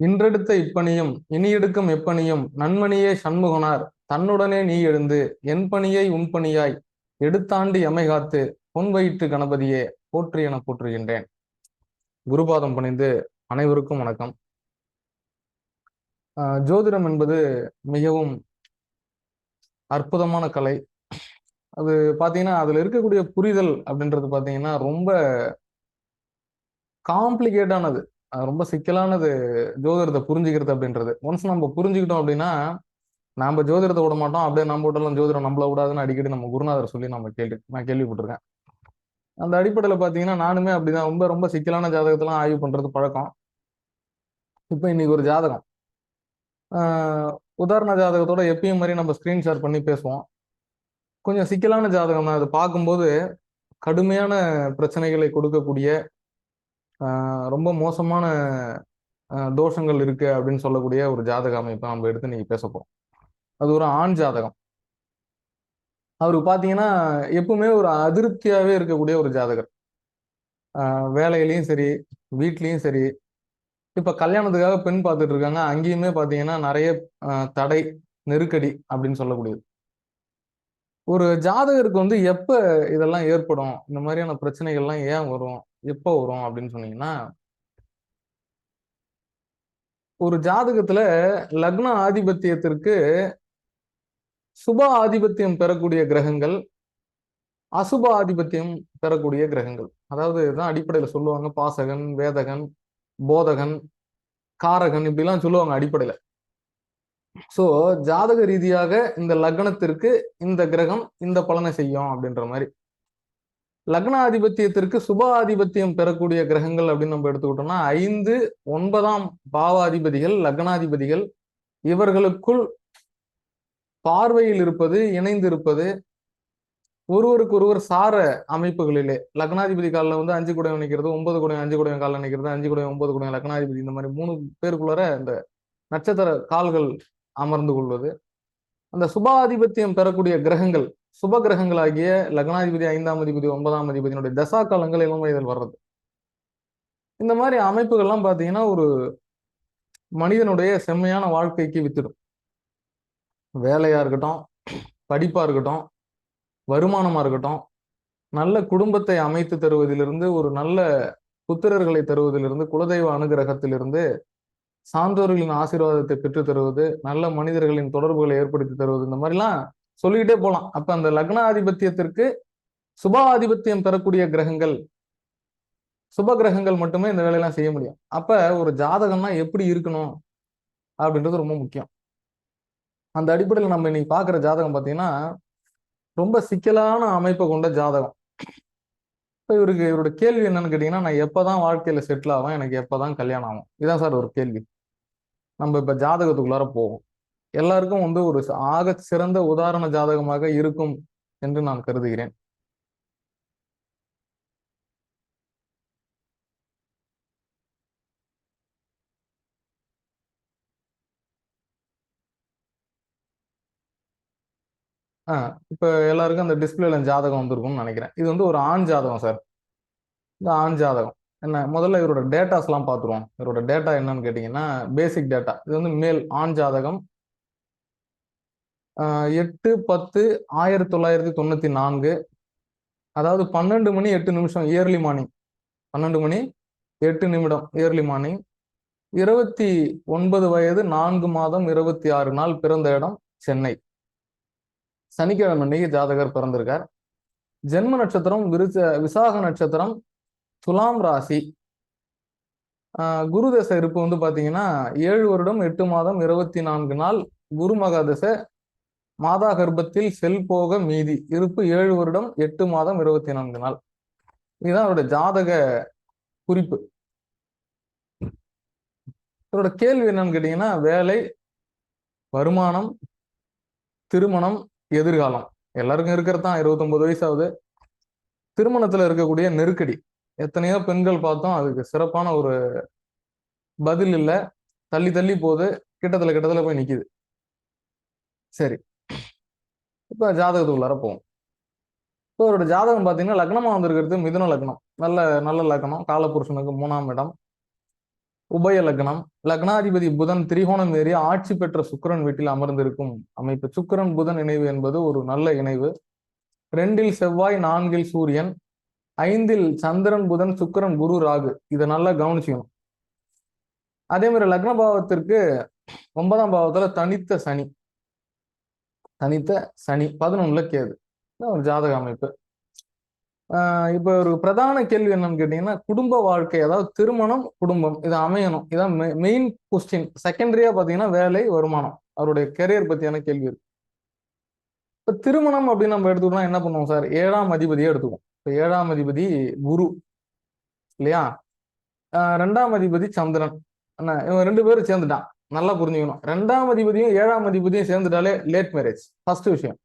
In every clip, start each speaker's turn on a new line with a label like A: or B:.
A: இன்றெடுத்த இப்பணியும் இனி எடுக்கும் எப்பணியும் நன்மணியே சண்முகனார். தன்னுடனே நீ எழுந்து என் பணியை உன் பணியாய் எடுத்தாண்டி அமைகாத்து பொன் வயிற்று கணபதியே போற்றி என போற்றுகின்றேன். குருபாதம் பணிந்து அனைவருக்கும் வணக்கம். ஆஹ் ஜோதிடம் என்பது மிகவும் அற்புதமான கலை. அது பாத்தீங்கன்னா அதுல இருக்கக்கூடிய புரிதல் அப்படின்றது பாத்தீங்கன்னா ரொம்ப காம்ப்ளிகேட்டானது ரொம்ப சிக்கலானது ஜோதிடத்தை புரிஞ்சுக்கிறது அப்படின்றது. ஒன்ஸ் நம்ம புரிஞ்சுக்கிட்டோம் அப்படின்னா நம்ம ஜோதிடத்தை விட மாட்டோம். அப்படியே நம்ம விட்டாலும் ஜோதிடம் நம்மள விடாதுன்னு அடிக்கடி நம்ம குருநாதர் சொல்லி நம்ம கேள்வி நான் கேள்விப்பட்டிருக்கேன். அந்த அடிப்படையில் பார்த்தீங்கன்னா நானுமே அப்படிதான். ரொம்ப ரொம்ப சிக்கலான ஜாதகத்தெல்லாம் ஆய்வு பண்ணுறது பழக்கம். இப்போ இன்னைக்கு ஒரு ஜாதகம். உதாரண ஜாதகத்தோட எப்பயும் மாதிரி நம்ம ஸ்க்ரீன் ஷேர் பண்ணி பேசுவோம். கொஞ்சம் சிக்கலான ஜாதகம் தான் அது பார்க்கும்போது கடுமையான பிரச்சனைகளை கொடுக்கக்கூடிய ரொம்ப மோசமான தோஷங்கள் இருக்கு அப்படின்னு சொல்லக்கூடிய ஒரு ஜாதக அமைப்பை நம்ம எடுத்து நீங்க பேச போறோம். அது ஒரு ஆண் ஜாதகம். அவருக்கு பார்த்தீங்கன்னா எப்பவுமே ஒரு அதிருப்தியாவே இருக்கக்கூடிய ஒரு ஜாதகர். வேலையிலையும் சரி வீட்லேயும் சரி. இப்போ கல்யாணத்துக்காக பெண் பார்த்துட்டு இருக்காங்க. அங்கேயுமே பார்த்தீங்கன்னா நிறைய தடை நெருக்கடி அப்படின்னு சொல்லக்கூடியது. ஒரு ஜாதகருக்கு வந்து எப்போ இதெல்லாம் ஏற்படும்? இந்த மாதிரியான பிரச்சனைகள்லாம் ஏன் வரும்? எப்போ வரும் அப்படின்னு சொன்னீங்கன்னா ஒரு ஜாதகத்துல லக்ன ஆதிபத்தியத்திற்கு சுப ஆதிபத்தியம் பெறக்கூடிய கிரகங்கள் அசுப ஆதிபத்தியம் பெறக்கூடிய கிரகங்கள். அதாவது இதுதான் அடிப்படையில் சொல்லுவாங்க. பாசகன் வேதகன் போதகன் காரகன் இப்படிலாம் சொல்லுவாங்க அடிப்படையில. சோ ஜாதக ரீதியாக இந்த லக்னத்திற்கு இந்த கிரகம் இந்த பலனை செய்யும் அப்படின்ற மாதிரி. லக்னாதிபத்தியத்திற்கு சுப ஆதிபத்தியம் பெறக்கூடிய கிரகங்கள் அப்படின்னு நம்ம எடுத்துக்கிட்டோம்னா ஐந்து ஒன்பதாம் பாவாதிபதிகள் லக்னாதிபதிகள். இவர்களுக்குள் பார்வையில் இருப்பது இணைந்து இருப்பது ஒருவருக்கு ஒருவர் சார அமைப்புகளிலே. லக்னாதிபதி காலில் வந்து அஞ்சு குடையம் நிற்கிறது ஒன்பது குடையம் அஞ்சு குடையம் காலில் நிற்கிறது அஞ்சு குடையம் ஒன்பது குடையம் லக்னாதிபதி. இந்த மாதிரி மூணு பேருக்குள்ளார இந்த நட்சத்திர கால்கள் அமர்ந்து கொள்வது. அந்த சுபாதிபத்தியம் பெறக்கூடிய கிரகங்கள் சுப கிரகங்களாகிய லக்னாதிபதி ஐந்தாம் அதிபதி ஒன்பதாம் அதிபதியினுடைய தசா காலங்கள் இளம் வயதில் வர்றது. இந்த மாதிரி அமைப்புகள்லாம் பார்த்தீங்கன்னா ஒரு மனிதனுடைய செம்மையான வாழ்க்கைக்கு வித்துடும். வேலையா இருக்கட்டும் படிப்பா இருக்கட்டும் வருமானமா இருக்கட்டும் நல்ல குடும்பத்தை அமைத்து தருவதிலிருந்து ஒரு நல்ல புத்திரர்களை தருவதிலிருந்து குலதெய்வ அனுகிரகத்திலிருந்து சான்றோர்களின் ஆசீர்வாதத்தை பெற்று தருவது நல்ல மனிதர்களின் தொடர்புகளை ஏற்படுத்தி தருவது இந்த மாதிரிலாம் சொல்லிக்கிட்டே போகலாம் அப்ப அந்த லக்ன ஆதிபத்தியத்திற்கு சுப பெறக்கூடிய கிரகங்கள் சுப கிரகங்கள் மட்டுமே இந்த வேலையெல்லாம் செய்ய முடியும். அப்ப ஒரு ஜாதகம்னா எப்படி இருக்கணும் அப்படின்றது ரொம்ப முக்கியம். அந்த அடிப்படையில் நம்ம இன்னைக்கு பார்க்குற ஜாதகம் பார்த்தீங்கன்னா ரொம்ப சிக்கலான அமைப்பை கொண்ட ஜாதகம். இப்போ இவருக்கு இவரோட கேள்வி என்னன்னு கேட்டிங்கன்னா நான் எப்போ தான் வாழ்க்கையில் செட்டில் ஆகும் எனக்கு எப்போ தான் கல்யாணம் ஆகும்? இதான் சார் ஒரு கேள்வி. நம்ம இப்போ ஜாதகத்துக்குள்ளார போவோம். எல்லாருக்கும் வந்து ஒரு ஆக சிறந்த உதாரண ஜாதகமாக இருக்கும் என்று நான் கருதுகிறேன். ஆ இப்ப எல்லாருக்கும் அந்த டிஸ்பிளேல ஜாதகம் வந்திருக்கும்னு நினைக்கிறேன். இது வந்து ஒரு ஆண் ஜாதகம் சார் இந்த ஆண் ஜாதகம். என்ன முதல்ல இவரோட டேட்டாஸ்லாம் பார்த்துருவோம். இவரோட டேட்டா என்னன்னு கேட்டிங்கன்னா பேசிக் டேட்டா இது வந்து மேல் ஆண் ஜாதகம் எட்டு பத்து ஆயிரத்தி தொள்ளாயிரத்தி தொண்ணூத்தி நான்கு. அதாவது பன்னெண்டு மணி எட்டு நிமிஷம் இயர்லி மார்னிங் பன்னெண்டு மணி எட்டு நிமிடம் இயர்லி மார்னிங் இருபத்தி ஒன்பது வயது நான்கு மாதம் இருபத்தி ஆறு நாள் பிறந்த இடம் சென்னை. சனிக்கிழமை அன்னைக்கு ஜாதகர் பிறந்திருக்கார். ஜென்ம நட்சத்திரம் விருச்ச விசாக நட்சத்திரம் துலாம் ராசி. குரு தசை இருப்பு வந்து பார்த்தீங்கன்னா ஏழு வருடம் எட்டு மாதம் இருபத்தி நான்கு நாள் குரு மகாதசை மாதா கர்ப்பத்தில் செல் போக மீதி இருப்பு ஏழு வருடம் எட்டு மாதம் இருபத்தி நான்கு நாள். இதுதான் அவரோட ஜாதக குறிப்பு. இவரோட கேள்வி என்னன்னு கேட்டீங்கன்னா வேலை வருமானம் திருமணம் எதிர்காலம். எல்லாருக்கும் இருக்கிறது தான் இருபத்தொன்பது வயசாகுது. திருமணத்துல இருக்கக்கூடிய நெருக்கடி. எத்தனையோ பெண்கள் பார்த்தோம் அதுக்கு சிறப்பான ஒரு பதில் இல்லை. தள்ளி தள்ளி போகுது கிட்டத்துல கிட்டத்துல போய் நிக்குது. சரி. இப்போ ஜாதகத்துக்குள்ளார போவோம் இப்போ அவரோட ஜாதகம் பார்த்தீங்கன்னா லக்னமாக வந்திருக்கிறது மிதுன லக்னம். நல்ல நல்ல லக்னம். காலபுருஷனுக்கு மூணாம் இடம். உபய லக்னம். லக்னாதிபதி புதன் திரிகோணம் ஏறி ஆட்சி பெற்ற சுக்கரன் வீட்டில் அமர்ந்திருக்கும் அமைப்பு. சுக்கிரன் புதன் இணைவு என்பது ஒரு நல்ல இணைவு. ரெண்டில் செவ்வாய் நான்கில் சூரியன். ஐந்தில் சந்திரன் புதன் சுக்கிரன் குரு ராகு. இதை நல்லா கவனிச்சுக்கணும். அதே மாதிரி லக்ன பாவத்திற்கு ஒன்பதாம் பாவத்துல தனித்த சனி. தனித்த சனி பதினொன்னுல கேது. ஒரு ஜாதக அமைப்பு. ஆஹ் இப்ப ஒரு பிரதான கேள்வி என்னன்னு கேட்டீங்கன்னா குடும்ப வாழ்க்கை அதாவது திருமணம் குடும்பம் இது அமையணும். இதான் மெயின் கொஸ்டின் செகண்டரியா பாத்தீங்கன்னா வேலை வருமானம். அவருடைய கெரியர் பத்தியான கேள்வி இருக்கு இப்ப திருமணம் அப்படின்னு நம்ம எடுத்துக்கிட்டோம்னா என்ன பண்ணுவோம் சார்? ஏழாம் அதிபதியே எடுத்துக்குவோம். இப்போ ஏழாம் அதிபதி குரு இல்லையா? ஆஹ் ரெண்டாம் அதிபதி சந்திரன். என்ன? இவன் ரெண்டு பேரும் சேர்ந்துட்டான். நல்லா புரிஞ்சுக்கணும். ரெண்டாம் அதிபதியும் ஏழாம் அதிபதியும் சேர்ந்துட்டாலே லேட் மேரேஜ் ஃபர்ஸ்ட் விஷயம்.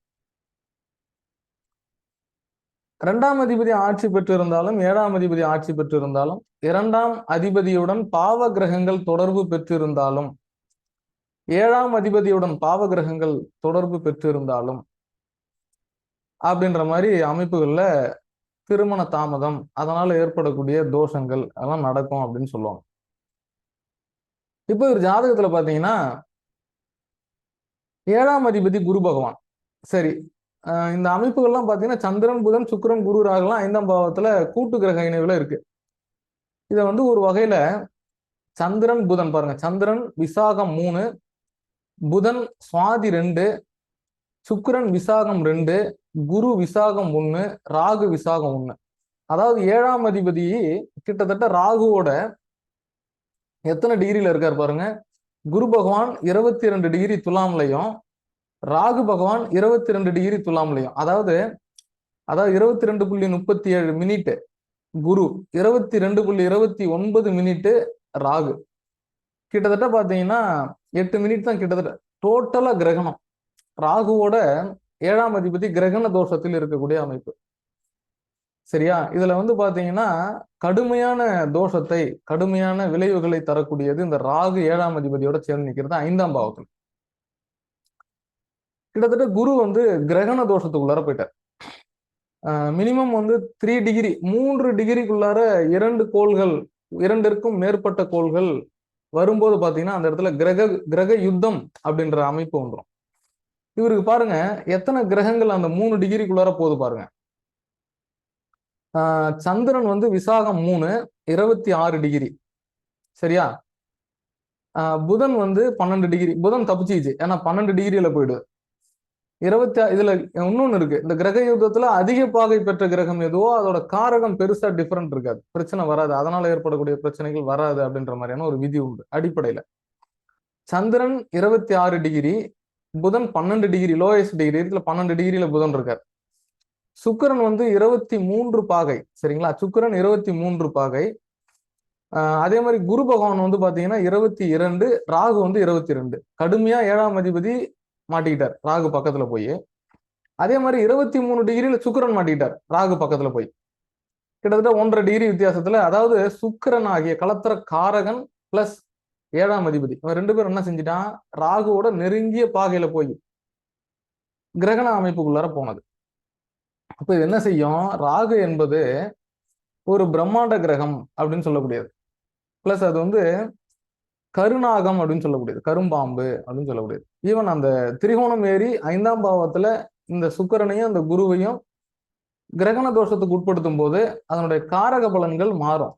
A: இரண்டாம் அதிபதி ஆட்சி பெற்றிருந்தாலும் ஏழாம் அதிபதி ஆட்சி பெற்றிருந்தாலும் இரண்டாம் அதிபதியுடன் பாவ கிரகங்கள் தொடர்பு பெற்றிருந்தாலும் ஏழாம் அதிபதியுடன் பாவ கிரகங்கள் தொடர்பு பெற்றிருந்தாலும் அப்படின்ற மாதிரி அமைப்புகளில் திருமண தாமதம் அதனால ஏற்படக்கூடிய தோஷங்கள் அதெல்லாம் நடக்கும் அப்படின்னு சொல்லுவாங்க. இப்போ ஒரு ஜாதகத்துல பாத்தீங்கன்னா ஏழாம் அதிபதி குரு பகவான். சரி. இந்த அமைப்புகள்லாம் பாத்தீங்கன்னா சந்திரன் புதன் சுக்கரன் குரு ராகலாம் ஐந்தாம் பாவத்துல கூட்டு கிரக இணைவுல இருக்கு. இதை வந்து ஒரு வகையில சந்திரன் புதன் பாருங்க. சந்திரன் விசாகம் மூணு புதன் சுவாதி ரெண்டு சுக்கரன் விசாகம் ரெண்டு குரு விசாகம் ஒன்று ராகு விசாகம் ஒன்று அதாவது ஏழாம் அதிபதி கிட்டத்தட்ட ராகுவோட எத்தனை டிகிரியில் இருக்கார் பாருங்க? குரு பகவான் இருபத்தி ரெண்டு டிகிரி துலாம்லையும் ராகு பகவான் இருபத்தி ரெண்டு டிகிரி துலாம்லையும். அதாவது அதாவது இருபத்தி ரெண்டு புள்ளி முப்பத்தி ஏழு மினிட் குரு இருபத்தி ரெண்டு புள்ளி இருபத்தி ஒன்பது மினிட்டு ராகு. கிட்டத்தட்ட பார்த்தீங்கன்னா எட்டு மினிட் தான் கிட்டத்தட்ட டோட்டலாக கிரகணம். ராகுவோட ஏழாம் அதிபதி கிரகண தோஷத்தில் இருக்கக்கூடிய அமைப்பு. சரியா? இதுல வந்து பாத்தீங்கன்னா கடுமையான தோஷத்தை கடுமையான விளைவுகளை தரக்கூடியது இந்த ராகு ஏழாம் அதிபதியோட சேர்ந்து நிக்கிறது ஐந்தாம் பாவத்துல. கிட்டத்தட்ட குரு வந்து கிரகண தோஷத்துக்குள்ளார போயிட்டார். மினிமம் வந்து த்ரீ டிகிரி மூன்று டிகிரிக்குள்ளார இரண்டு கோள்கள் இரண்டிற்கும் மேற்பட்ட கோள்கள் வரும்போது பாத்தீங்கன்னா அந்த இடத்துல கிரக கிரக யுத்தம் அப்படின்ற அமைப்பு வந்துடும் இவருக்கு பாருங்க எத்தனை கிரகங்கள் அந்த மூணு டிகிரிக்குள்ளார போகுது பாருங்க. சந்திரன் வந்து விசாகம் மூணு இருபத்தி ஆறு டிகிரி. சரியா? ஆஹ் புதன் வந்து பன்னெண்டு டிகிரி. புதன் தப்பிச்சிச்சு ஏன்னா பன்னெண்டு டிகிரியில போயிடுது இருபத்தி இதுல இன்னொன்னு இருக்கு. இந்த கிரக யுத்தத்துல அதிக பாகை பெற்ற கிரகம் எதுவோ அதோட காரகம் பெருசா டிஃபரெண்ட் இருக்காது. பிரச்சனை வராது. அதனால ஏற்படக்கூடிய பிரச்சனைகள் வராது அப்படின்ற மாதிரியான ஒரு விதி உண்டு அடிப்படையில. சந்திரன் இருபத்தி ஆறு டிகிரி புதன் பன்னெண்டு டிகிரி லோயஸ்ட் டிகிரி இதுல பன்னெண்டு டிகிரியில புதன் இருக்கார். சுக்கரன் வந்து இருபத்தி மூன்று பாகை சரிங்களா? சுக்கரன் இருபத்தி மூன்று பாகை. அதே மாதிரி குரு பகவான் வந்து பாத்தீங்கன்னா இருபத்தி இரண்டு ராகு வந்து இருபத்தி ரெண்டு கடுமையா ஏழாம் அதிபதி மாட்டிக்கிட்டார் ராகு பக்கத்துல போய். அதே மாதிரி இருபத்தி மூணு டிகிரியில சுக்கரன் மாட்டிக்கிட்டார் ராகு பக்கத்துல போய். கிட்டத்தட்ட ஒன்றரை டிகிரி வித்தியாசத்துல அதாவது சுக்கரன் ஆகிய கலத்திர காரகன் பிளஸ் ஏழாம் அதிபதி. இவன் ரெண்டு பேரும் என்ன செஞ்சிட்டான்? ராகுவோட நெருங்கிய பாகையில போய் கிரகண அமைப்புக்குள்ளார போனது. அப்ப இது என்ன செய்யும்? ராகு என்பது ஒரு பிரம்மாண்ட கிரகம் அப்படின்னு சொல்லக்கூடியது. பிளஸ் அது வந்து கருநாகம் அப்படின்னு சொல்லக்கூடியது. கரும்பாம்பு அப்படின்னு சொல்லக்கூடியது. ஈவன் அந்த திரிகோணம் ஏறி ஐந்தாம் பாவத்துல இந்த சுக்கரனையும் அந்த குருவையும் கிரகண தோஷத்துக்கு உட்படுத்தும் போது அதனுடைய காரக பலன்கள் மாறும்.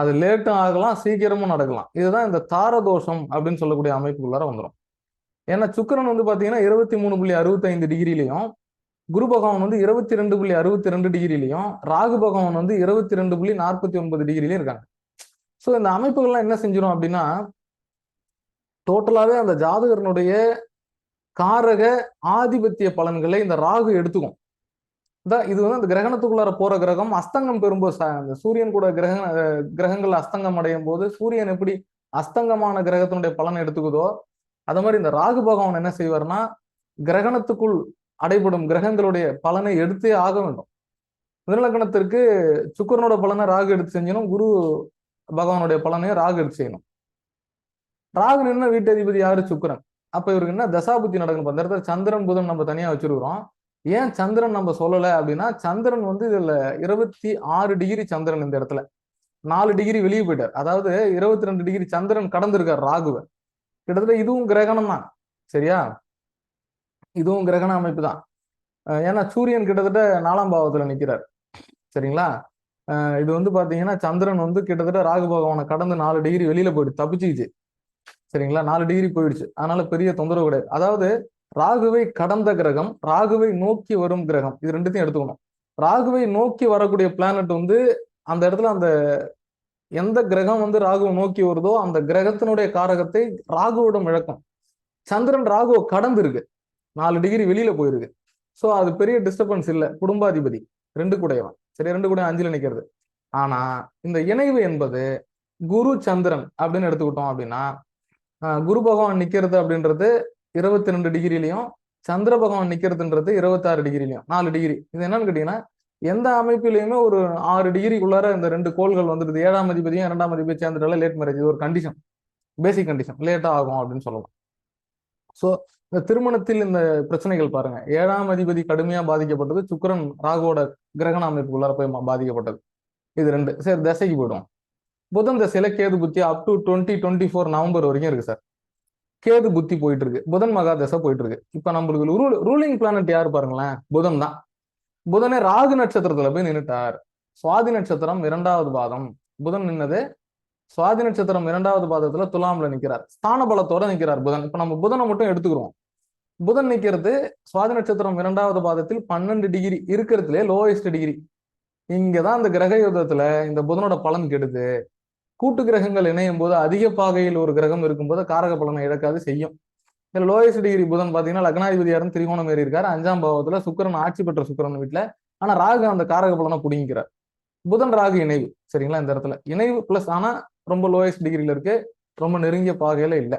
A: அது லேட்டும் ஆகலாம் சீக்கிரமும் நடக்கலாம். இதுதான் இந்த தார தோஷம் அப்படின்னு சொல்லக்கூடிய அமைப்புக்குள்ளார வந்துடும் ஏன்னா சுக்கரன் வந்து பார்த்தீங்கன்னா இருபத்தி மூணு புள்ளி அறுபத்தி ஐந்து டிகிரிலையும் குரு பகவான் வந்து இருபத்தி ரெண்டு புள்ளி அறுபத்தி ரெண்டு டிகிரிலையும் ராகு பகவான் வந்து இருபத்தி ரெண்டு புள்ளி நாற்பத்தி ஒன்பது டிகிரிலையும் இருக்காங்க. ஸோ இந்த அமைப்புகள்லாம் என்ன செஞ்சிடும் அப்படின்னா டோட்டலாகவே அந்த ஜாதகரனுடைய காரக ஆதிபத்திய பலன்களை இந்த ராகு எடுத்துக்கும். இதான் இது வந்து அந்த கிரகணத்துக்குள்ளார போற கிரகம் அஸ்தங்கம் பெறும்போது அந்த சூரியன் கூட கிரக கிரகங்கள் அஸ்தங்கம் அடையும் போது சூரியன் எப்படி அஸ்தங்கமான கிரகத்தினுடைய பலனை எடுத்துக்குதோ அது மாதிரி இந்த ராகு பகவான் என்ன செய்வார்னா கிரகணத்துக்குள் அடைபடும் கிரகங்களுடைய பலனை எடுத்தே ஆக வேண்டும். மிதலக்கணத்திற்கு சுக்கரனோட பலனை ராகு எடுத்து செஞ்சணும் குரு பகவானுடைய பலனையும் ராகு எடுத்து செய்யணும். ராகு நின்ன வீட்டதிபதி யாரு? சுக்கரன். அப்ப இவருக்கு என்ன தசாபுத்தி நடக்கணும். அந்த இடத்துல சந்திரன் புதன் நம்ம தனியா வச்சிருக்கிறோம். ஏன் சந்திரன் நம்ம சொல்லலை அப்படின்னா சந்திரன் வந்து இதுல இருபத்தி ஆறு டிகிரி சந்திரன் இந்த இடத்துல. நாலு டிகிரி வெளியே போயிட்டார். அதாவது இருபத்தி ரெண்டு டிகிரி சந்திரன் கடந்திருக்கார் ராகுவை. கிட்டத்தட்ட இதுவும் கிரகணம் தான் சரியா? இதுவும் கிரகண அமைப்பு தான் ஏன்னா சூரியன் கிட்டத்தட்ட நாலாம் பாவத்துல நிக்கிறார். சரிங்களா? இது வந்து பாத்தீங்கன்னா சந்திரன் வந்து கிட்டத்தட்ட ராகு பகவானை கடந்து நாலு டிகிரி வெளியில போயிடுச்சு தப்பிச்சுக்கிச்சு. சரிங்களா? நாலு டிகிரி போயிடுச்சு. அதனால பெரிய தொந்தரவு கிடையாது. அதாவது ராகுவை கடந்த கிரகம் ராகுவை நோக்கி வரும் கிரகம் இது ரெண்டுத்தையும் எடுத்துக்கணும். ராகுவை நோக்கி வரக்கூடிய பிளானட் வந்து அந்த இடத்துல அந்த எந்த கிரகம் வந்து ராகுவை நோக்கி வருதோ அந்த கிரகத்தினுடைய காரகத்தை ராகுவிடம் இழக்கும். சந்திரன் ராகுவை கடந்து இருக்கு நாலு டிகிரி வெளியில போயிருக்கு. ஸோ அது பெரிய டிஸ்டர்பன்ஸ் இல்லை. குடும்பாதிபதி ரெண்டு கூடையவன். சரி ரெண்டு கூட அஞ்சுல நிற்கிறது ஆனா இந்த இணைவு என்பது குரு சந்திரன் அப்படின்னு எடுத்துக்கிட்டோம் அப்படின்னா குரு பகவான் நிற்கிறது அப்படின்றது இருபத்தி ரெண்டு டிகிரிலையும் சந்திர பகவான் நிற்கிறதுன்றது இருபத்தாறு டிகிரிலையும் நாலு டிகிரி இது என்னன்னு கேட்டீங்கன்னா எந்த அமைப்பிலையுமே ஒரு ஆறு டிகிரிக்குள்ளார இந்த ரெண்டு கோள்கள் வந்துடுது. ஏழாம் அதிபதியும் இரண்டாம் அதிபதியும் சேர்ந்துட்டால லேட் மேரேஜ் இது ஒரு கண்டிஷன் பேசிக் கண்டிஷன் லேட்டாக ஆகும் அப்படின்னு சொல்லலாம். ஸோ இந்த திருமணத்தில் இந்த பிரச்சனைகள் பாருங்க. ஏழாம் அதிபதி கடுமையா பாதிக்கப்பட்டது. சுக்கிரன் ராகுவோட கிரகண அமைப்புக்குள்ளார போய் பாதிக்கப்பட்டது. இது ரெண்டு. சரி திசைக்கு போயிடும் புதன் தசையில கேது புத்தி up to twenty twenty four November வரைக்கும் இருக்கு சார். கேது புத்தி போயிட்டு இருக்கு புதன் மகா தசை போயிட்டு இருக்கு இப்ப நம்மளுக்கு ரூல் ரூலிங் பிளானட் யாரு பாருங்களேன்? புதன் தான். புதனே ராகு நட்சத்திரத்துல போய் நின்னுட்டார். சுவாதி நட்சத்திரம் இரண்டாவது பாதம். புதன் நின்னது சுவாதி நட்சத்திரம் இரண்டாவது பாதத்துல துலாம்ல நிக்கிறார். ஸ்தான பலத்தோட நிக்கிறார் புதன். இப்ப நம்ம புதனை மட்டும் எடுத்துக்கிறோம். புதன் நிக்கிறது சுவாதி நட்சத்திரம் இரண்டாவது பாதத்தில் பன்னெண்டு டிகிரி இருக்கிறதுலே லோயஸ்ட் டிகிரி இங்கதான் இந்த கிரக யுத்தத்துல இந்த புதனோட பலன் கெடுது. கூட்டு கிரகங்கள் இணையும் போது அதிக பாகையில் ஒரு கிரகம் இருக்கும்போது காரக பலனை இழக்காது செய்யும். இதுல லோயஸ்ட் டிகிரி புதன் பாத்தீங்கன்னா லக்னாதிபதியாரும் திரிகோணம் ஏறி இருக்காரு. அஞ்சாம் பாவத்துல சுக்கிரன் ஆட்சி பெற்ற சுக்கரன் வீட்டுல ஆனா ராகு அந்த காரக பலனை புடிங்கிறார் புதன் ராகு இணைவு. சரிங்களா? இந்த இடத்துல. இணைவு பிளஸ் ஆனா ரொம்ப லோயஸ்ட் டிகிரியில் இருக்கு. ரொம்ப நெருங்கிய பாகையில் இல்லை.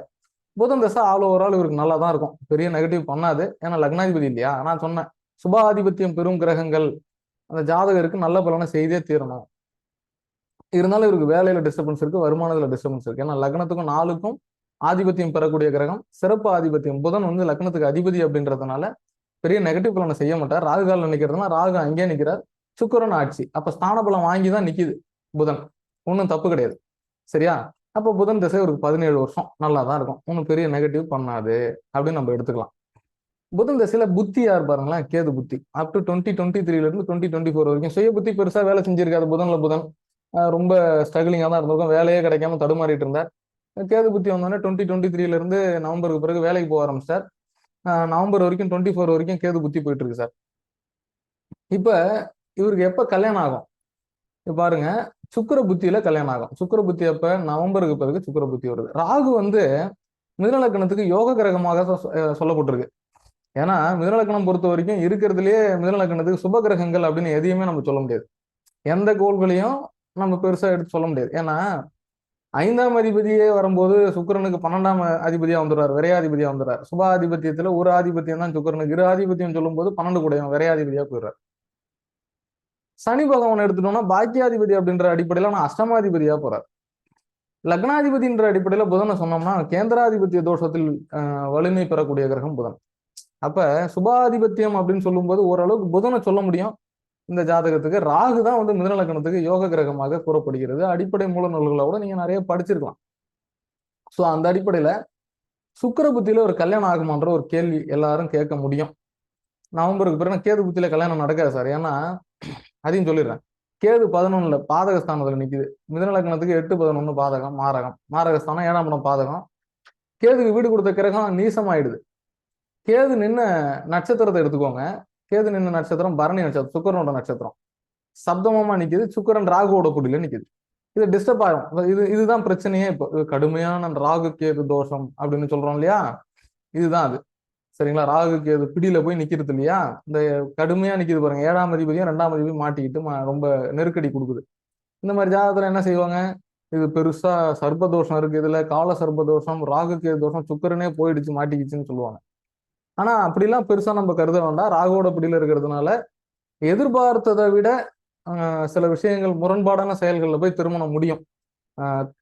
A: புதன் தசை ஆல் ஓவரால் இவருக்கு நல்லா தான் இருக்கும். பெரிய நெகட்டிவ் பண்ணாது. ஏன்னா லக்னாதிபதி இல்லையா? நான் சொன்னேன். சுபாதிபத்தியம் பெறும் கிரகங்கள் அந்த ஜாதகருக்கு நல்ல பலனை செய்தே தீரணும். இருந்தாலும் இவருக்கு வேலையில டிஸ்டர்பன்ஸ் இருக்கு வருமானத்துல டிஸ்டர்பன்ஸ் இருக்கு. ஏன்னா லக்னத்துக்கும் நாளுக்கும் ஆதிபத்தியம் பெறக்கூடிய கிரகம். சிறப்பு ஆதிபத்தியம். புதன் வந்து லக்னத்துக்கு அதிபதி அப்படின்றதுனால பெரிய நெகட்டிவ் பலனை செய்ய மாட்டார். ராகு காலில் ராகு அங்கேயே நிற்கிறார் சுக்கரன் ஆட்சி. அப்ப ஸ்தான பலம் வாங்கி தான் நிற்கிது புதன். ஒன்றும் தப்பு கிடையாது. சரியா? அப்போ புதன் திசை ஒரு பதினேழு வருஷம். நல்லா தான் இருக்கும். ஒன்றும் பெரிய நெகட்டிவ் பண்ணாது. அப்படின்னு நம்ம எடுத்துக்கலாம். புதன் திசையில புத்தி யார் பாருங்களேன்? கேது புத்தி. அப் டு டுவெண்ட்டி டுவெண்ட்டி த்ரீல இருந்து டுவெண்ட்டி டுவெண்ட்டி ஃபோர் வரைக்கும். சுய புத்தி பெருசா வேலை செஞ்சிருக்காது புதன்ல புதன். ரொம்ப ஸ்ட்ரகிளிங்காக தான் இருந்திருக்கும். வேலையே கிடைக்காம தடுமாறிட்டு இருந்தார். கேது புத்தி வந்தோடனே டுவெண்ட்டி டுவெண்ட்டி த்ரீல இருந்து நவம்பருக்கு பிறகு வேலைக்கு போக ஆரம்பிச்சார். நவம்பர் வரைக்கும் டுவெண்ட்டி ஃபோர் வரைக்கும் கேது புத்தி போயிட்டு இருக்கு சார். இப்போ இவருக்கு எப்போ கல்யாணம் ஆகும்? பாருங்க. சுக்கர புத்தியில கல்யாணம் ஆகும். சுக்கிர புத்தி அப்ப நவம்பருக்கு பிறகு சுக்கிர புத்தி வருது. ராகு வந்து மிதனலக்கணத்துக்கு யோக கிரகமாக சொ- சொல்லப்பட்டிருக்கு. ஏன்னா மிதனலக்கணம் பொறுத்த வரைக்கும் இருக்கிறதுலயே மிதனலக்கணத்துக்கு சுப கிரகங்கள் அப்படின்னு எதையுமே நம்ம சொல்ல முடியாது. எந்த கோள்களையும் நம்ம பெருசா எடுத்து சொல்ல முடியாது. ஏன்னா ஐந்தாம் அதிபதியே வரும்போது சுக்கிரனுக்கு பன்னெண்டாம் அதிபதியா வந்துடுறாரு விரையாதிபதியா வந்துடுறாரு. சுபாதிபத்தியத்துல ஒரு ஆதிபத்தியம் தான் சுக்கரனுக்கு. இரு ஆதிபத்தியம் சொல்லும்போது பன்னெண்டு கூடையும் விரையாதிபதியா போயிடுறாரு. சனி பகவான் எடுத்துட்டோம்னா பாக்கியாதிபதி அப்படின்ற அடிப்படையில நான் அஷ்டமாதிபதியா போறார். லக்னாதிபதின்ற அடிப்படையில புதனை சொன்னோம்னா கேந்திராதிபத்திய தோஷத்தில் வலிமை பெறக்கூடிய கிரகம் புதன். அப்ப சுபாதிபத்தியம் அப்படின்னு சொல்லும்போது ஓரளவுக்கு புதனை சொல்ல முடியும். இந்த ஜாதகத்துக்கு ராகு தான் வந்து மிதநலக்கணத்துக்கு லக்னத்துக்கு யோக கிரகமாக கூறப்படுகிறது. அடிப்படை மூல நூல்களோட நீங்க நிறைய படிச்சிருக்கலாம். சோ அந்த அடிப்படையில சுக்கர புத்தியில ஒரு கல்யாணம் ஆகுமான்ற ஒரு கேள்வி எல்லாரும் கேட்க முடியும். நவம்பருக்கு பிறகு கேது புத்தியில கல்யாணம் நடக்காது சார். ஏன்னா அதையும் சொல்லிடுறேன். கேது பதினொன்னுல பாதகஸ்தானத்துல நிக்குது. மிதனலக்கணத்துக்கு எட்டு பதினொன்னு பாதகம் மாரகம். மாரகஸ்தானம் ஏழாம் படம் பாதகம். கேதுக்கு வீடு கொடுத்த கிரகம் நீசமாயிடுது. கேது நின்ன நட்சத்திரத்தை எடுத்துக்கோங்க. கேது நின்ன நட்சத்திரம் பரணி நட்சத்திரம் சுக்கரனோட நட்சத்திரம். சப்தமமா நிக்குது. சுக்கரன் ராகுவோட குடியில நிக்குது. இது டிஸ்டர்ப் ஆகும். இது இதுதான் பிரச்சனையே. இப்போ கடுமையான ராகு கேது தோஷம் அப்படின்னு சொல்றோம் இல்லையா? இதுதான் அது. சரிங்களா? ராகு கேது பிடியில போய் நிக்கிறது இல்லையா? இந்த கடுமையா நிக்குது பாருங்க. ஏழாம் அதிபதியும் ரெண்டாம் அதிபதியும் மாட்டிக்கிட்டு ரொம்ப நெருக்கடி கொடுக்குது. இந்த மாதிரி ஜாதகத்துல என்ன செய்வாங்க? இது பெருசா சர்ப்பதோஷம் இருக்கு. இதுல கால சர்ப்பதோஷம் ராகு கேது தோஷம் சுக்கரனே போயிடுச்சு மாட்டிக்கிச்சுன்னு சொல்லுவாங்க. ஆனா அப்படிலாம் பெருசா நம்ம கருத வேண்டாம். ராகுவோட பிடியில இருக்கிறதுனால எதிர்பார்த்ததை விட சில விஷயங்கள் முரண்பாடான செயல்களில் போய் திருமணம் முடியும்.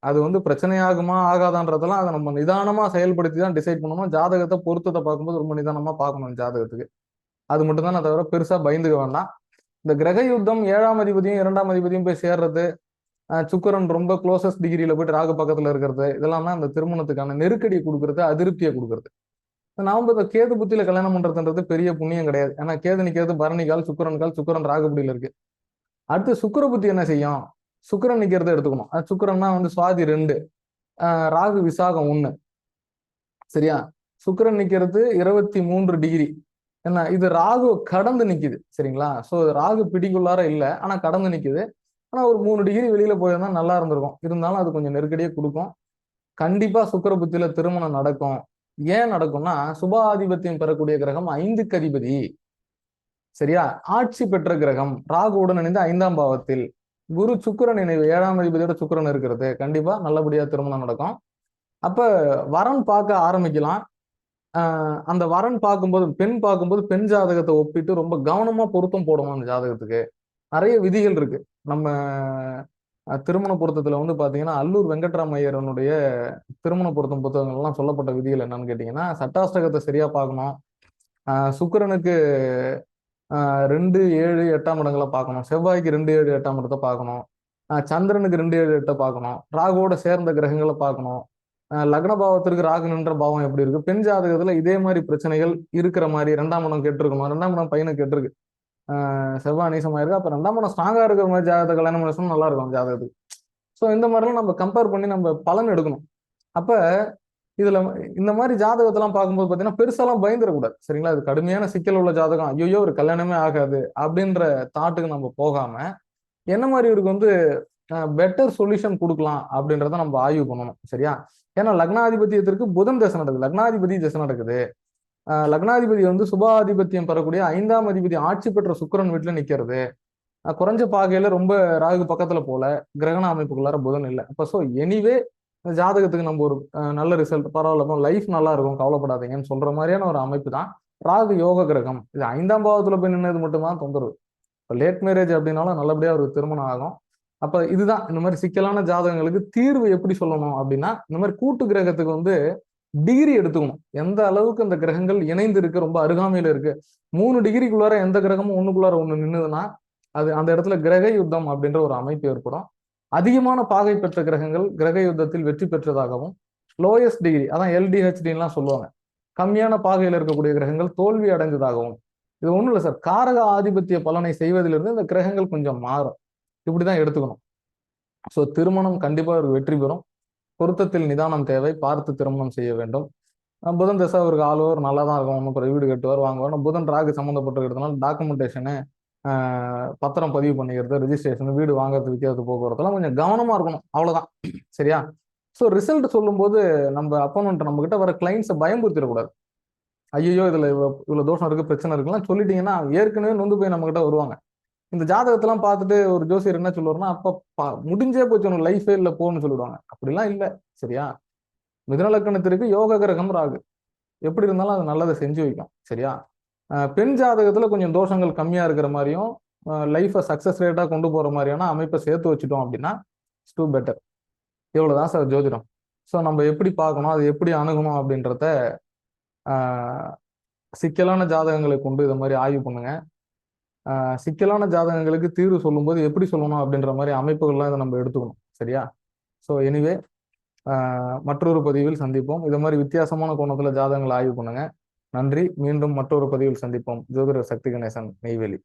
A: அது வந்து பிரச்சனையாகுமா ஆகாதான்றதெல்லாம் அதை நம்ம நிதானமா செயல்படுத்தி தான் டிசைட் பண்ணணும். ஜாதகத்தை பொருத்தத்தை பார்க்கும்போது ரொம்ப நிதானமா பார்க்கணும் ஜாதகத்துக்கு. அது மட்டும் தான் தவிர பெருசா பயந்துக்க வேண்டாம். இந்த கிரக யுத்தம் ஏழாம் அதிபதியும் இரண்டாம் அதிபதியும் போய் சேர்றது சுக்கரன் ரொம்ப க்ளோசஸ்ட் டிகிரியில போயிட்டு ராகு பக்கத்துல இருக்கிறது இதெல்லாம் தான் அந்த திருமணத்துக்கான நெருக்கடியை கொடுக்கறது அதிருப்தியை கொடுக்கறது. நாம இந்த கேது புத்தியில கல்யாணம் பண்றதுன்றது பெரிய புண்ணியம் கிடையாது. ஏன்னா கேது நிக்கிறது பரணி கால் சுக்கரன் கால் சுக்கரன் ராகு இருக்கு. அடுத்து சுக்கர புத்தி என்ன செய்யும்? சுக்கரன் நிக்கிறத எடுத்துக்கணும். சுக்கரன்னா வந்து சுவாதி ரெண்டு. ராகு விசாகம் ஒண்ணு. சரியா? சுக்கரன் நிக்கிறது இருபத்தி மூன்று டிகிரி. என்ன இது ராகு கடந்து நிக்குது. சரிங்களா? ஸோ ராகு பிடிக்குள்ளார இல்லை ஆனா கடந்து நிக்குது. ஆனா ஒரு மூணு டிகிரி வெளியில போயிருந்தா நல்லா இருந்திருக்கும். இருந்தாலும் அது கொஞ்சம் நெருக்கடியே கொடுக்கும். கண்டிப்பா சுக்கர புத்தியில திருமணம் நடக்கும். ஏன் நடக்கும்னா சுபாதிபத்தியம் பெறக்கூடிய கிரகம் ஐந்துக்கு அதிபதி. சரியா? ஆட்சி பெற்ற கிரகம். ராகுவுடன் இணைந்து ஐந்தாம் பாவத்தில். குரு சுக்கரன் இணைவு ஏழாம் அதிபதியோட சுக்கரன் இருக்கிறது. கண்டிப்பா நல்லபடியா திருமணம் நடக்கும். அப்ப வரன் பார்க்க ஆரம்பிக்கலாம். அந்த வரன் பார்க்கும்போது பெண் பார்க்கும்போது பெண் ஜாதகத்தை ஒப்பிட்டு ரொம்ப கவனமா பொருத்தம் போடணும் அந்த ஜாதகத்துக்கு. நிறைய விதிகள் இருக்கு. நம்ம திருமண பொருத்தத்துல வந்து பாத்தீங்கன்னா அல்லூர் வெங்கட்ராமையரனுடைய திருமண பொருத்தம் புத்தகங்கள்லாம் சொல்லப்பட்ட விதிகள் என்னன்னு கேட்டீங்கன்னா சட்டாஷ்டகத்தை சரியா பார்க்கணும். சுக்கரனுக்கு ரெண்டு ஏழு எட்டாம் இடங்களை பார்க்கணும். செவ்வாய்க்கு ரெண்டு ஏழு எட்டாம் இடத்தை பார்க்கணும். சந்திரனுக்கு ரெண்டு ஏழு எட்டை பார்க்கணும். ராகுவோட சேர்ந்த கிரகங்களை பார்க்கணும். லக்ன பாவத்திற்கு ராகு நின்ற பாவம் எப்படி இருக்கு? பெண் ஜாதகத்துல இதே மாதிரி பிரச்சனைகள் இருக்கிற மாதிரி ரெண்டாம் இடம் கேட்டிருக்கணும். ரெண்டாம் இடம் பையனை கேட்டிருக்கு. செவ்வாய் நீசமா இருக்கு. அப்ப ரெண்டாம் இடம் ஸ்ட்ராங்கா இருக்கிற மாதிரி ஜாதகத்தை கல்யாணம் பண்ணி நல்லா இருக்கும் ஜாதகத்துக்கு. ஸோ இந்த மாதிரிலாம் நம்ம கம்பேர் பண்ணி நம்ம பலன் எடுக்கணும். அப்ப இதுல இந்த மாதிரி ஜாதகத்தெல்லாம் பார்க்கும்போது பாத்தீங்கன்னா பெருசாலாம் பயந்துடக்கூடாது சரிங்களா? இது கடுமையான சிக்கல் உள்ள ஜாதகம். ஐயோ ஒரு கல்யாணமே ஆகாது அப்படின்ற தாட்டுக்கு நம்ம போகாம என்ன மாதிரி இவருக்கு வந்து பெட்டர் சொல்யூஷன் கொடுக்கலாம் அப்படின்றத நம்ம ஆய்வு பண்ணணும். சரியா? ஏன்னா லக்னாதிபத்தியத்திற்கு புதன் தசை நடக்குது. லக்னாதிபதி தசை நடக்குது. லக்னாதிபதி வந்து சுபாதிபத்தியம் பெறக்கூடிய ஐந்தாம் அதிபதி ஆட்சி பெற்ற சுக்கரன் வீட்டில் நிற்கிறது குறைஞ்ச பாகையில ரொம்ப ராகு பக்கத்துல போல கிரகண அமைப்புக்குள்ளார புதன் இல்லை. அப்போ ஸோ எனிவே இந்த ஜாதகத்துக்கு நம்ம ஒரு நல்ல ரிசல்ட் பரவாயில்ல லைஃப் நல்லா இருக்கும் கவலைப்படாதீங்கன்னு சொல்ற மாதிரியான ஒரு அமைப்பு தான் ராகு யோக கிரகம். இது ஐந்தாம் பாவத்துல போய் நின்னது மட்டும்தான் தொந்தரவு. இப்போ லேட் மேரேஜ் அப்படின்னாலும் நல்லபடியா ஒரு திருமணம் ஆகும். அப்ப இதுதான் இந்த மாதிரி சிக்கலான ஜாதகங்களுக்கு தீர்வு எப்படி சொல்லணும் அப்படின்னா இந்த மாதிரி கூட்டு கிரகத்துக்கு வந்து டிகிரி எடுத்துக்கணும். எந்த அளவுக்கு அந்த கிரகங்கள் இணைந்து இருக்கு ரொம்ப அருகாமையில இருக்கு. மூணு டிகிரிக்குள்ளார எந்த கிரகமும் ஒண்ணுக்குள்ளார ஒண்ணு நின்னுதுன்னா அது அந்த இடத்துல கிரக யுத்தம் அப்படின்ற ஒரு அமைப்பு ஏற்படும். அதிகமான பாகை பெற்ற கிரகங்கள் கிரக யுத்தத்தில் வெற்றி பெற்றதாகவும் லோயஸ்ட் டிகிரி அதான் எல்டிஹெச்டின்லாம் சொல்லுவாங்க. கம்மியான பாகையில் இருக்கக்கூடிய கிரகங்கள் தோல்வி அடைந்ததாகவும் இது ஒன்றும் இல்லை சார். காரக ஆதிபத்திய பலனை செய்வதிலிருந்து இந்த கிரகங்கள் கொஞ்சம் மாறும். இப்படிதான் எடுத்துக்கணும். ஸோ திருமணம் கண்டிப்பாக ஒரு வெற்றி பெறும். பொருத்தத்தில் நிதானம் தேவை. பார்த்து திருமணம் செய்ய வேண்டும். புதன் தசை அவருக்கு ஆளுவர் நல்லா தான் இருக்கும். ஒன்றும் வீடு கட்டுவார் வாங்குவார். புதன் ராகு சம்மந்தப்பட்டிருக்கிறதுனால டாக்குமெண்டேஷனு பத்திரம் பதிவு பண்ணிக்கிறது ரிஜிஸ்ட்ரேஷன் வீடு வாங்குறது விற்கிறது போக்குவரத்துலாம் கொஞ்சம் கவனமாக இருக்கணும். அவ்வளோதான் சரியா? ஸோ ரிசல்ட் சொல்லும்போது நம்ம அப்போனன்ட் நம்மக்கிட்ட வர கிளைண்ட்ஸை பயன்படுத்திடக்கூடாது ஐயோ இதில் இவ்வளோ தோஷம் இருக்குது பிரச்சனை இருக்குலாம் சொல்லிட்டீங்கன்னா ஏற்கனவே நொந்து போய் நம்மக்கிட்ட வருவாங்க. இந்த ஜாதகத்தெல்லாம் பார்த்துட்டு ஒரு ஜோசியர் என்ன சொல்லுவாருன்னா அப்போ முடிஞ்சே போச்சு உனக்கு லைஃபே இல்லை போகணும்னு சொல்லிடுவாங்க. அப்படிலாம் இல்லை. சரியா? மிதனலக்கணத்திற்கு யோக கிரகம் ராகு. எப்படி இருந்தாலும் அது நல்லதை செஞ்சு வைக்கும். சரியா? பெண் ஜாதகத்தில் கொஞ்சம் தோஷங்கள் கம்மியாக இருக்கிற மாதிரியும் லைஃப்பை சக்ஸஸ் ரேட்டாக கொண்டு போகிற மாதிரியான அமைப்பை சேர்த்து வச்சுட்டோம் அப்படின்னா டூ பெட்டர் இவ்வளவுதான் சார் ஜோதிடம்? ஸோ நம்ம எப்படி பார்க்கணும்? அது எப்படி அணுகணும் அப்படின்றத சிக்கலான ஜாதகங்களை கொண்டு இதை மாதிரி ஆய்வு பண்ணுங்க. சிக்கலான ஜாதகங்களுக்கு தீர்வு சொல்லும்போது எப்படி சொல்லணும் அப்படின்ற மாதிரி அமைப்புகள்லாம் இதை நம்ம எடுத்துக்கணும் சரியா? ஸோ எனிவே மற்றொரு பதிவில் சந்திப்போம். இது மாதிரி வித்தியாசமான கோணத்தில் ஜாதகங்களை ஆய்வு பண்ணுங்கள் நன்றி. மீண்டும் மற்றொரு பதிவில் சந்திப்போம். ஜோதிடர் சக்தி கணேசன் நெய்வேலி.